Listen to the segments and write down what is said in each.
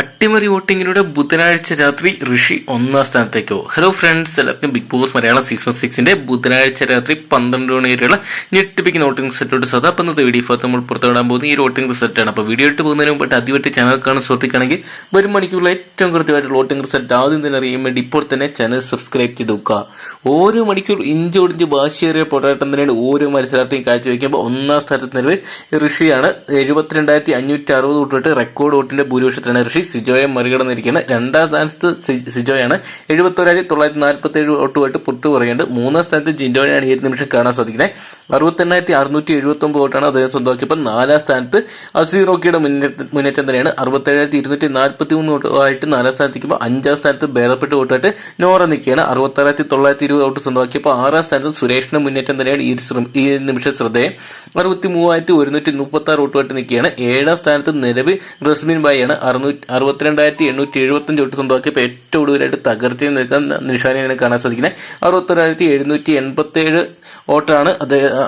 അട്ടിമറി വോട്ടിങ്ങിലൂടെ ബുധനാഴ്ച രാത്രി ഋഷി ഒന്നാം സ്ഥാനത്തേക്കോ. ഹലോ ഫ്രണ്ട്സ് എല്ലാവർക്കും ബിഗ് ബോസ് മലയാളം സീസൺ സിക്സിന്റെ ബുധനാഴ്ച രാത്രി പന്ത്രണ്ട് മണി വരെയുള്ള ഞെട്ടിപ്പിക്കുന്ന വോട്ടിംഗ് റിസൾട്ടോട് സദാ അപ്പം ഇന്നത്തെ വീഡിയോ ഫോർ നമ്മൾ പുറത്തുവിടാൻ പോകുന്ന. ഈ വോട്ടിംഗ് റിസൾട്ടാണ് അപ്പോൾ വീഡിയോ ഇട്ട് പോകുന്നതിന് മുമ്പായിട്ട് ആദ്യമായിട്ട് ചാനൽ കാണാൻ ശ്രദ്ധിക്കുകയാണെങ്കിൽ വരും മണിക്കൂറിൽ ഏറ്റവും കൃത്യമായിട്ടുള്ള വോട്ടിംഗ് റിസൾട്ട് ആദ്യം തന്നെ അറിയാൻ വേണ്ടി ഇപ്പോൾ തന്നെ ചാനൽ സബ്സ്ക്രൈബ് ചെയ്ത് നോക്കുക. ഓരോ മണിക്കൂർ ഇഞ്ചോടിഞ്ച് വാശിയേറിയ പോരാട്ടം തന്നെയാണ് ഓരോ മത്സരാർത്ഥിയും കാഴ്ചവെക്കുമ്പോൾ ഒന്നാം സ്ഥാനത്ത് നിലവിൽ ഋഷിയാണ്. എഴുപത്തിരണ്ടായിരത്തി അഞ്ഞൂറ്റി അറുപത് വോട്ടിട്ട് റെക്കോർഡ് വോട്ടിന്റെ ഭൂരിപക്ഷത്തിലാണ് ഋഷി. സിജോയെ മറികടന്നിരിക്കുന്നത് രണ്ടാം സ്ഥാനത്ത് സിജോയാണ്. എഴുപത്തോരായിരത്തി തൊള്ളായിരത്തി നാൽപ്പത്തി ഏഴ് വോട്ടുമായിട്ട് പുറത്തു പറയുന്നുണ്ട് മൂന്നാം സ്ഥാനത്ത് ജിൻഡോനെയാണ് ഈ നിമിഷം കാണാൻ സാധിക്കുന്നത്. അറുപത്തെണ്ണായിരത്തി അറുന്നൂറ്റി എഴുപത്തി ഒമ്പത് വോട്ടാണ് അദ്ദേഹം സ്വന്തമാക്കിയപ്പോൾ നാലാം സ്ഥാനത്ത് അസീറോക്കിയുടെ മുന്നേറ്റം മുന്നേറ്റം തന്നെയാണ്. അറുപത്തേഴായിരത്തി ഇരുന്നൂറ്റി നാൽപ്പത്തി മൂന്ന് വോട്ടായിട്ട് നാലാം സ്ഥാനത്തേക്കുമ്പോൾ അഞ്ചാം സ്ഥാനത്ത് ഭേദപ്പെട്ട വോട്ടായിട്ട് നോറ നിൽക്കുകയാണ്. അറുപത്താറായിരത്തി തൊള്ളായിരത്തി ഇരുപത് വോട്ട് സ്വന്തമാക്കിയപ്പോൾ ആറാം സ്ഥാനത്ത് സുരേഷിന്റെ മുന്നേറ്റം തന്നെയാണ് ഈ ശ്രമ ശ്രം- ഈ നിമിഷം ശ്രദ്ധേയം. അറുപത്തി മൂവായിരത്തി ഒരുന്നൂറ്റി മുപ്പത്തി ആറ് വോട്ടുമായിട്ട് നിൽക്കുകയാണ്. ഏഴാം സ്ഥാനത്ത് നിലവിൽ റസ്മിൻ ബായിയാണ് അറുന്നൂറ്റി അറുപത്തിരണ്ടായിരത്തി എണ്ണൂറ്റി എഴുപത്തഞ്ച് വോട്ട് സ്വന്തമാക്കിയപ്പോൾ ഏറ്റവും കൂടുതലായിട്ട് തകർച്ചയിൽ നിൽക്കുന്ന നിഷാനെയാണ് കാണാൻ സാധിക്കുന്നത്. അറുപത്തൊരായിരത്തി എഴുന്നൂറ്റി എൺപത്തി ഏഴ് വോട്ടാണ് അദ്ദേഹം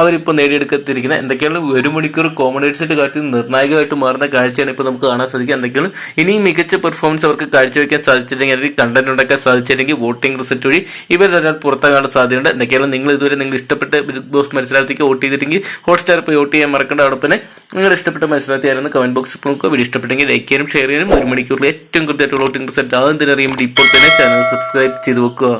അവരിപ്പോൾ നേടിയെടുക്കത്തിരിക്കുന്ന എന്തൊക്കെയാണ് ഒരു മണിക്കൂർ കോമഡേറ്റ്സിന്റെ കാര്യത്തിൽ നിർണായകമായിട്ട് മാറുന്ന കാഴ്ചയാണ് ഇപ്പോൾ നമുക്ക് കാണാൻ സാധിക്കുക. എന്തൊക്കെയാണ്? ഇനിയും മികച്ച പെർഫോമൻസ് അവർക്ക് കാഴ്ചവെക്കാൻ സാധിച്ചില്ലെങ്കിൽ അല്ലെങ്കിൽ കണ്ടന്റ് ഉണ്ടാക്കാൻ സാധിച്ചില്ലെങ്കിൽ വോട്ടിംഗ് റിസൾട്ട് വഴി ഇവരൊരാൾ പുറത്താകാൻ സാധ്യതയുണ്ട്. എന്തൊക്കെയാണ്? നിങ്ങൾ ഇതുവരെ നിങ്ങൾ ഇഷ്ടപ്പെട്ട ബിഗ് ബോസ് മത്സരാർത്ഥിക്ക് വോട്ട് ചെയ്തിട്ടെങ്കിൽ ഹോട്ട്സ്റ്റാർ പോയി വോട്ട് ചെയ്യാൻ മറക്കേണ്ട അവിടെ നിങ്ങൾ നിങ്ങളുടെ ഇഷ്ടപ്പെട്ട മത്സരാർത്ഥി ആയിരുന്നു കമന്റ് ബോക്സിൽ നോക്കുക. വീഡിയോ ഇഷ്ടപ്പെട്ടെങ്കിൽ ലൈക്ക് ചെയ്യാനും ഷെയർ ചെയ്യാനും ഒരു മണിക്കൂറിൽ ഏറ്റവും കൃത്യമായിട്ട് വോട്ടിംഗ് റിസൾട്ട് ആദ്യം തന്നെ വേണ്ടി ഇപ്പോൾ തന്നെ ചാനൽ സബ്സ്ക്രൈബ് ചെയ്ത് വെക്കുക.